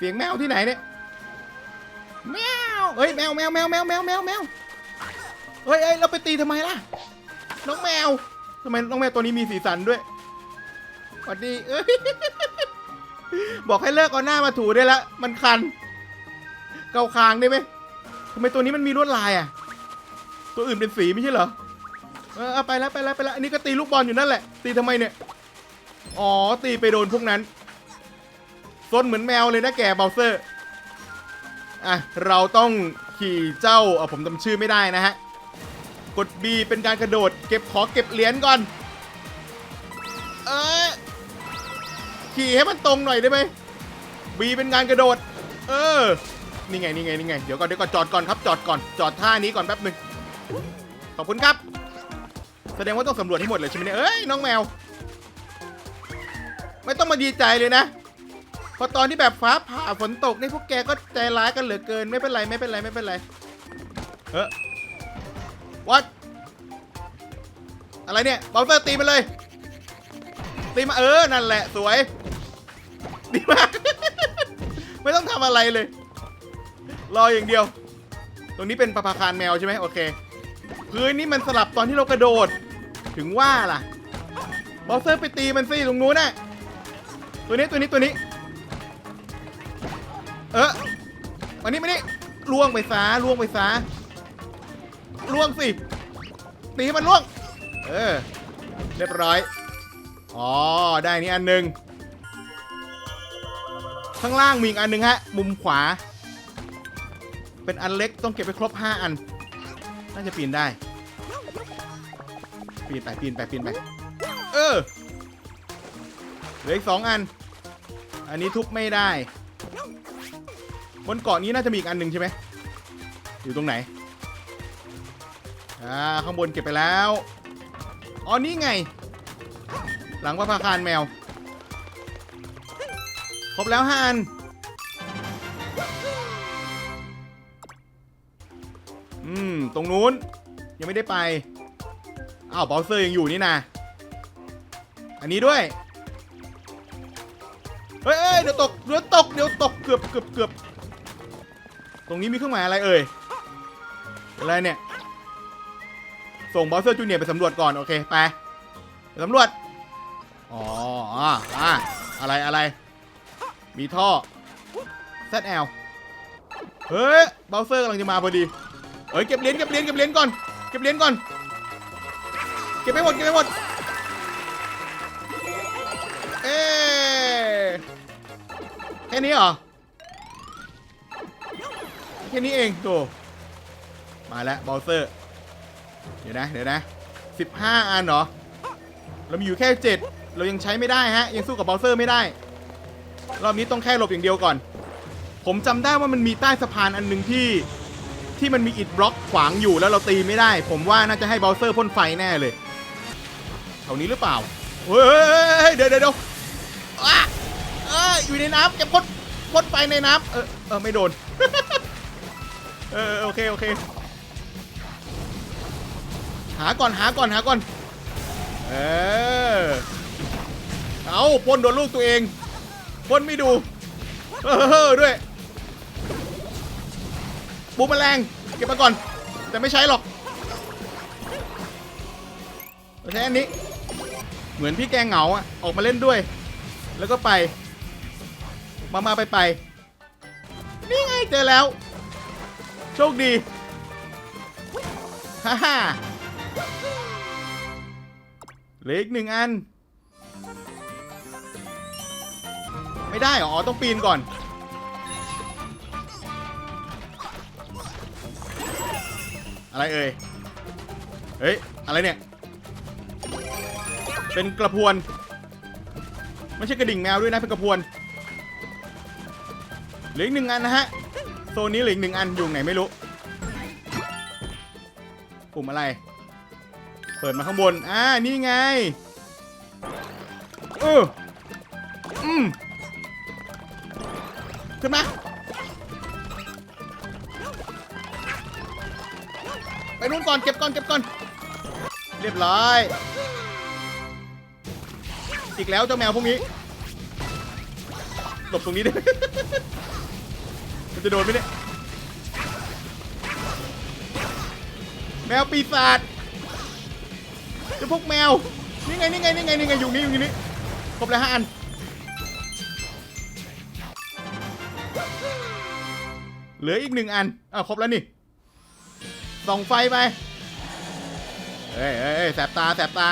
เสียงแมวที่ไหนเนี่ยแมวเฮ้ยแมวแมวแมวแมวแมวแมวแมวเฮ้ยเอ้ยเราไปตีทำไมล่ะ น้องแมวทำไมน้องแมวตัวนี้มีสีสันด้วยสวัสดีเอ้ยบอกให้เลิกเอาหน้ามาถูได้ละมันคัน เกาคางได้ไหมทำไมตัวนี้มันมีลวดลายอะ ตัวอื่นเป็นสีไม่ใช่เหรอเออเอาไปแล้วไปแล้วไปแล้วอันนี้ก็ตีลูกบอลอยู่นั่นแหละ ตีทำไมเนี่ย อ๋อตีไปโดนพวกนั้น ซนเหมือนแมวเลยนะแกเบลเซอร์อะเราต้องขี่เจ้าเออผมจำชื่อไม่ได้นะฮะ กด B เป็นการกระโดด เก็บขอเก็บเหรียญก่อน เออขี่ให้มันตรงหน่อยได้ไหม B เป็นการกระโดด เออ นี่ไงนี่ไงนี่ไง เดี๋ยวก่อนเดี๋ยวก่อนจอดก่อนครับจอดก่อนจอดท่านี้ก่อนแป๊บหนึ่งขอบคุณครับ แสดงว่าต้องสำรวจให้หมดเลยใช่ไหมเนี่ยเอ้ยน้องแมว ไม่ต้องมาดีใจเลยนะ พอตอนที่แบบฟ้าผ่าฝนตกนี่พวกแกก็ใจร้ายกันเหลือเกินไม่เป็นไรไม่เป็นไรไม่เป็นไรเฮ้วัดอะไรเนี่ยเบลเซอร์ตีมาเลยตีมาเออนั่นแหละสวยดีมาก ไม่ต้องทำอะไรเลย รออย่างเดียว ตรงนี้เป็นประภาคารแมวใช่ไหมโอเค พื้นนี่มันสลับตอนที่เรากระโดด ถึงว่าล่ะ บอสเซอร์ไปตีมันสิตรงนู้นน่ะ ตัวนี้ตัวนี้ตัวนี้ เออมานี่มานี่ล่วงไปซาล่วงไปซาล่วงสิตีให้มันล่วง เออ เรียบร้อย อ๋อ ได้นี่อันหนึ่งข้างล่างมีอีกอันหนึ่งฮะ มุมขวา เป็นอันเล็กต้องเก็บไปครบ 5 อัน น่าจะปีนได้ ปีนไปปีนไปปีนไป เออ เหลืออีกสองอัน อันนี้ทุบไม่ได้ นเกาะนี้น่าจะมีอีกอันหนึ่งใช่ไหมอยู่ตรงไหน อ่า ข้างบนเก็บไปแล้ว อ๋อ นี่ไง หลังพระพาคารแมว ครบแล้วห้าอัน อืม ตรงนู้น ยังไม่ได้ไป อ้าวเบลเซอร์ยังอยู่นี่นะ อันนี้ด้วย เฮ้ยเอ้ยเดี๋ยวตก เดี๋ยวตก เดี๋ยวตก เกือบเกือบเกือบ ตรงนี้มีเครื่องหมายอะไรเอ่ย อะไรเนี่ย ส่งบอสเซอร์จูเนียร์ไปสำรวจก่อน โอเค ไป ไปสำรวจ อ๋ออ่าอะไรอะไร มีท่อ ZL เฮ้ยเบลเซอร์กำลังจะมาพอดีเฮ้ย เก็บเหรียญเก็บเหรียญเก็บเหรียญก่อน เก็บเหรียญก่อน เก็บไปหมด เก็บไปหมด เอ๊แค่นี้เหรอ แค่นี้เองโตมาแล้วบอลเซอร์ เดี๋ยวนะ เดี๋ยวนะ 15 อันเหรอ เรามีอยู่แค่ 7 เรายังใช้ไม่ได้ฮะ ยังสู้กับบอลเซอร์ไม่ได้ รอบนี้ต้องแค่หลบอย่างเดียวก่อน ผมจำได้ว่ามันมีใต้สะพานอันหนึ่งที่ ที่มันมีอิฐบล็อกขวางอยู่แล้วเราตีไม่ได้ ผมว่าน่าจะให้บอลเซอร์พ่นไฟแน่เลยแถวนี้หรือเปล่า เฮ้ย เดี๋ยวเดี๋ยวเดี๋ยวอะเอ้ยอยู่ในน้ำจะพ่นพ่นไฟในน้ำเออเออไม่โดน เออโอเคโอเค หาก่อนหาก่อนหาก่อน เออ เอาพ่นโดนลูกตัวเองพ่นไม่ดู เออด้วยปูมแมลงเก็บมาก่อน แต่ไม่ใช้หรอกใช้อันนี้ เหมือนพี่แกงเหงาอะออกมาเล่นด้วย แล้วก็ไป มามาไปไปนี่ไงเจอแล้ว โชคดี ฮ่าฮ่าเหลืออีกหนึ่งอัน ไม่ได้หรออ๋อต้องปีนก่อน อะไรเอ่ย เฮ้ย อะไรเนี่ย เป็นกระพวน ไม่ใช่กระดิ่งแมวด้วยนะ เป็นกระพวน เหลืออีกหนึ่งอันนะฮะ โซนนี้เหลืออีกหนึ่งอันอยู่ไหนไม่รู้ ปุ่มอะไร เปิดมาข้างบน อ่า นี่ไง เอออืมขึ้นมาไปนู่นก่อน เก็บก่อน เก็บก่อน เรียบร้อย อีกแล้วเจ้าแมวพวกนี้ หลบตรงนี้ได้ไห มันจะโดนไหมเนี่ยแมวปีศาจจะพวกแมว นี่ไงนี่ไงนี่ไงนี่ไงอยู่นี่อยู่นี่ครบแล้วห้าอันเหลืออีกหนึ่งอันอ้าวครบแล้วนี่ส่องไฟไปเฮ้ยเฮ้ยแสบตาแสบตา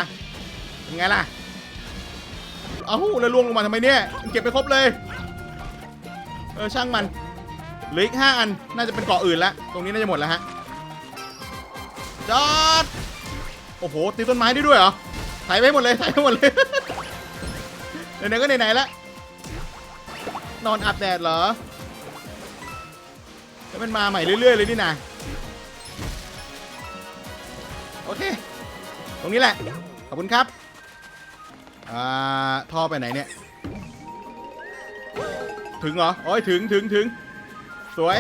เป็นไงล่ะเอ้าแล้วล่วงลงมาทำไมเนี่ยเก็บไปครบเลย เออช่างมัน เหลืออีกห้าอันน่าจะเป็นเกาะอื่นแล้วตรงนี้น่าจะหมดแล้วฮะจอดโอ้โหตีต้นไม้ได้ด้วยเหรอถ่ายไปหมดเลยถ่ายไปหมดเลยไหนๆก็ไหนๆแล้วนอนอาบแดดเหรอแล้วมันมาใหม่เรื่อย ๆ เลยนี่นะโอเค ตรงนี้แหละ ขอบคุณครับ อ่า ท่อไปไหนเนี่ย ถึงเหรอ โอ้ย ถึง ถึง ถึง สวย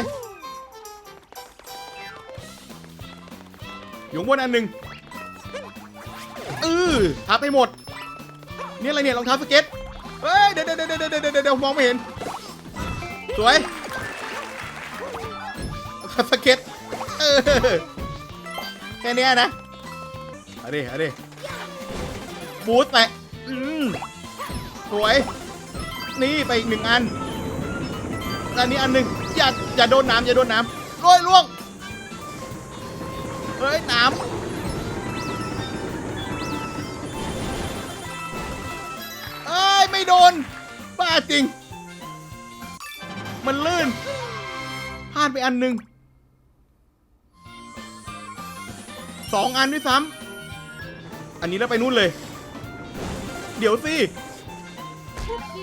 อยู่บนอันหนึ่งเออทับให้หมด นี่อะไรเนี่ยรองเท้าสเก็ต เฮ้ย เดี๋ยวเดี๋ยวเดี๋ยวเดี๋ยวเดี๋ยวมองไม่เห็น สวยรองเท้าสเก็ตเออแค่นี้นะเอาดิเอาดิบูทแตะอืมสวย นี่ไปอีกหนึ่งอันอันนี้อันหนึ่ง อย่าอย่าโดนน้ำอย่าโดนน้ำร้อยล่วงเฮ้ยน้ำเอ้ยไม่โดน บ้าจริง มันลื่นพลาดไปอันหนึ่งสองอันด้วยซ้ำอันนี้แล้วไปนู่นเลย เดี๋ยวสิ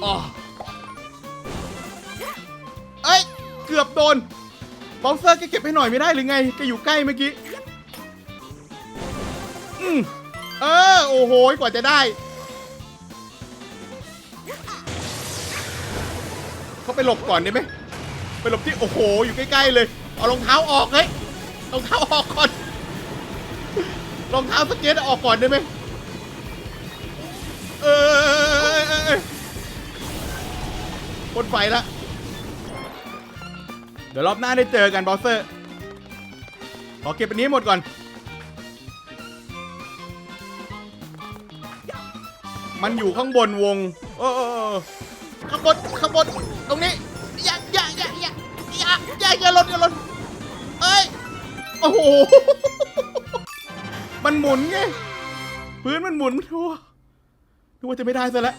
อ๋อ เกือบโดนบอลเซอร์แกเก็บให้หน่อยไม่ได้หรือไงแกอยู่ใกล้เมื่อกี้อืมเออโอ้โหกว่าจะได้ เขาไปหลบก่อนได้ไหมไปหลบที่โอ้โห อยู่ใกล้ๆเลย เอารองเท้าออกเฮ้ยรองเท้าออกก่อนรองเท้าสเก็ตออกก่อนได้ไหมเออพ่นไฟละ ดี๋ยวรอบหน้าได้เจอกันบอสเซอร์ ขอเก็บอันนี้หมดก่อน มันอยู่ข้างบนวงเออเออเออข้างบนข้างบนตรงนี้ อย่าอย่าอย่าอย่าอย่าอย่าอย่าหล่นอย่าหล่นเอ้ย โอ้โห มันหมุนไง พื้นมันหมุนทั่วนึกว่าจะไม่ได้ซะแล้ว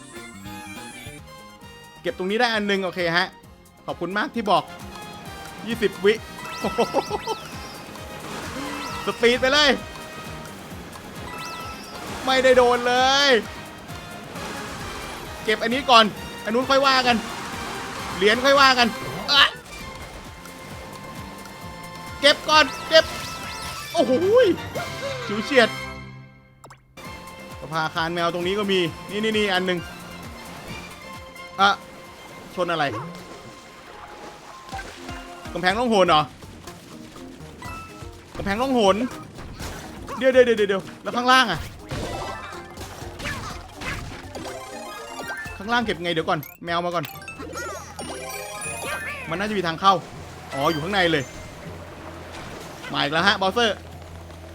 เก็บตรงนี้ได้อันหนึง โอเคฮะ ขอบคุณมากที่บอก 20 วิสปีดไปเลย ไม่ได้โดนเลย เก็บอันนี้ก่อน อันนู้นค่อยว่ากัน เหรียญค่อยว่ากันเก็บก่อน เก็บ โอ้โหยฉิวเฉียดสภาคารแมวตรงนี้ก็มี นี่นี่นี่อันหนึ่งอะ ชนอะไร กำแพงล่องหนเหรอกำแพงล่องหนเดี๋ยวเดี๋ยวเดี๋ยวเดี๋ยวแล้วข้างล่างอะข้างล่างเก็บไงเดี๋ยวก่อน แมวมาก่อน มันน่าจะมีทางเข้า อ๋อ อยู่ข้างในเลย มาอีกแล้วฮะ บอสเซอร์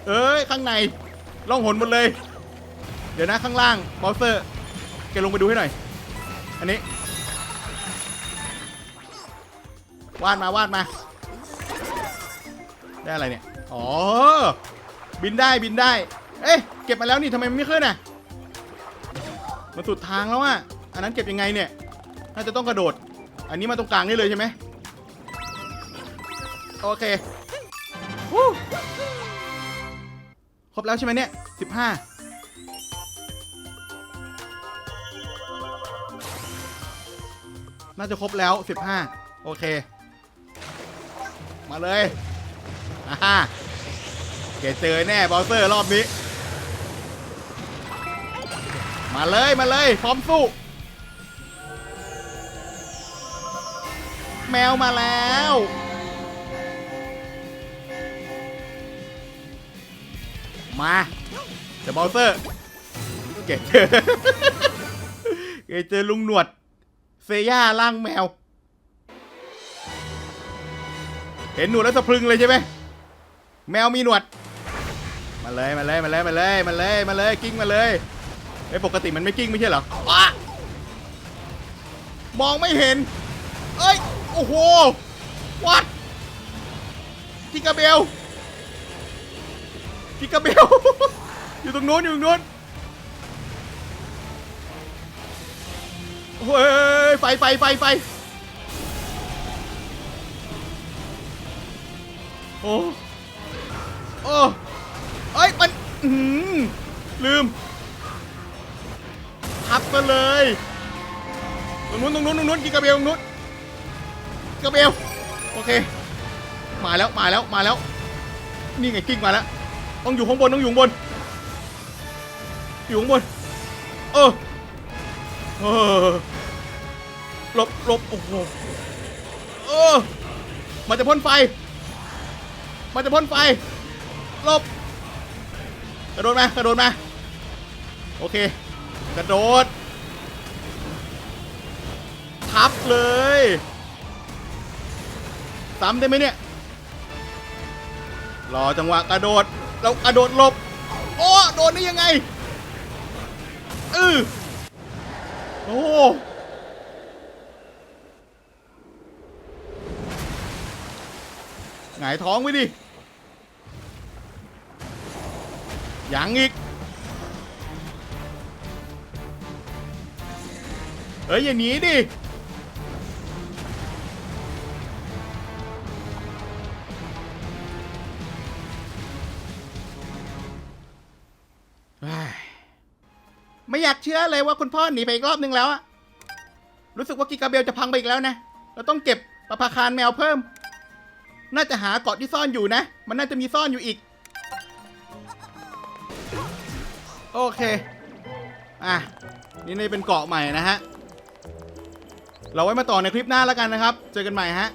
เอ้ย ข้างในล่องหนหมดเลย เดี๋ยวนะข้างล่าง บอสเซอร์ แกลงไปดูให้หน่อย อันนี้ วาดมาวาดมา ได้อะไรเนี่ย อ๋อ บินได้บินได้ เอ๊ะเก็บมาแล้วนี่ทำไมมันไม่ขึ้นอะ มันสุดทางแล้วอะ อันนั้นเก็บยังไงเนี่ย น่าจะต้องกระโดด อันนี้มาตรงกลางนี่เลยใช่ไหมโอเคครบแล้วใช่ไหมเนี่ยสิบห้าน่าจะครบแล้วสิบห้าโอเค มาเลยอ่าฮะเกเจอแน่บอลเซอร์รอบนี้ มาเลยมาเลยพร้อมสู้ แมวมาแล้วมาเดี๋ยวบอลเซอร์เกเจอเกเจอลุงหนวด เซย่าล่างแมว เห็นหนวดแล้วสะพรึงเลยใช่ไหมแมวมีหนวด มาเลยมาเลยมาเลยมาเลยมาเลยมาเลยกิ้งมาเลยไอ้ยปกติมันไม่กิ้งไม่ใช่เหรออ๊ะมองไม่เห็น เอ้ย โอ้โห วัดจิกาเบลจิกาเบล อยู่ตรงนู้นอยู่ตรงนู้นเฮ้ยไฟไฟไฟไฟ โอ้โอ้เอ้ยมันอื้อหือลืมทับกันเลยตรงนู้นตรงนู้นตรงนู้นกินกระเบลตรงนู้นกระเบลโอเค มาแล้วมาแล้วมาแล้ว นี่ไงกิ้งมาแล้วต้องอยู่ข้างบนต้องอยู่ข้างบนอยู่ข้างบนเออเออหลบหลบโอ้โหเออมันจะพ่นไฟ มันจะพ่นไฟหลบกระโดดมากระโดดมา โอเค กระโดด ทับเลยซ้ำได้ไหมเนี่ย รอจังหวะกระโดดแล้วกระโดดหลบ โอ้ โดนได้ยังไง อือโอ้ หงายท้องไว้ดิยังอีกเฮ้ยอย่าหนีดิไม่อยากเชื่อเลยว่าคุณพ่อหนีไปอีกรอบนึงแล้วอะรู้สึกว่ากิกาเบลจะพังไปอีกแล้วนะ เราต้องเก็บประภาคารแมวเพิ่ม น่าจะหาเกาะที่ซ่อนอยู่นะ มันน่าจะมีซ่อนอยู่อีก โอเค อะ นี่นี่เป็นเกาะใหม่นะฮะ เราไว้มาต่อในคลิปหน้าแล้วกันนะครับ เจอกันใหม่ฮะ